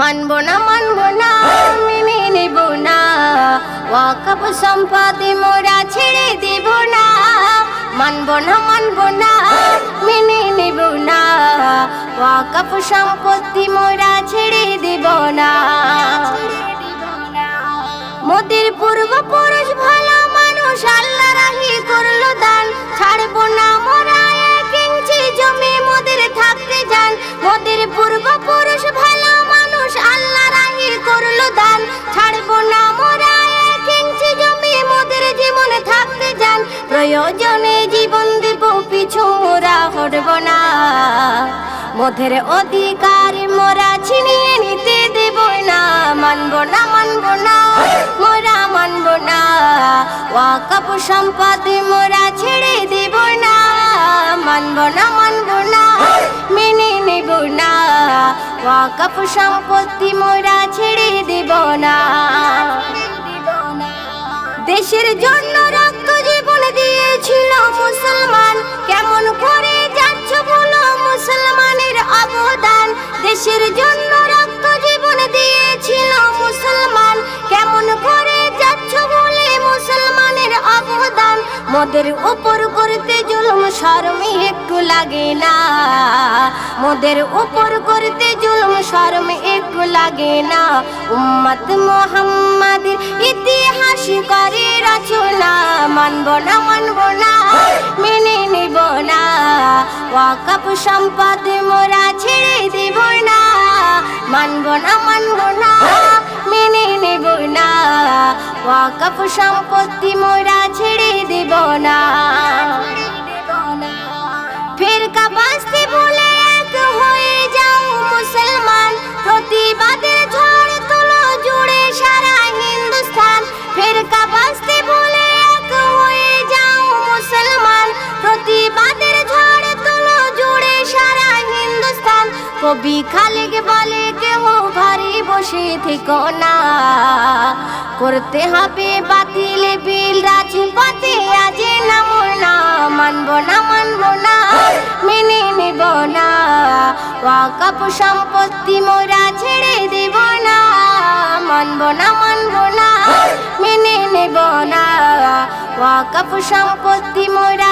মানব না মানব না মেনে নেব না। ওয়াকব সম্পাদি মোরা ছেড়ে দেব না। মানব না মানব না মেনে নেব না। ওয়াকব সম্পত্তি মোরা ছেড়ে দেব প্রয়োজনে জীবন দেব পিছু মোরা হটব না। মোদের অধিকার মোরা ছিনিয়ে নিতে দেব না। মানব না মানব না, মোরা মানব না। ওয়াকফ সম্পদ মোরা ছেড়ে দেব না। মানব না মানব না, মেনে নেব না। ওয়াকফ সম্পত্তি মোরা ছেড়ে দেব না। দেশের জন্য মোদের উপর করতে জুলুম, শরমে একটু লাগে না। মোদের উপর করতে জুলুম, শরম একটু লাগে না। উম্মত মোহাম্মদের ইতিহাস করে রচনা, মানব না মানব না, মেনে নিব না। ওয়াকফ সম্পদ মোরা ছেড়ে দেব না। মানব না মানব না, মেনে নেব না। ওয়াকফ সম্পত্তি মোরা ছেড়ে কবি খালিক বলে কেউ ভারী বসে থেকো না। করতে হবে বাতিল বিল, রাজপথে আজ নামো না, মানব না মানব না, মেনে নেব না। ওয়াকফ সম্পত্তি মোরা ছেড়ে দেব না, মানব না মানব না, মেনে নেব না। ওয়াকফ সম্পত্তি মোরা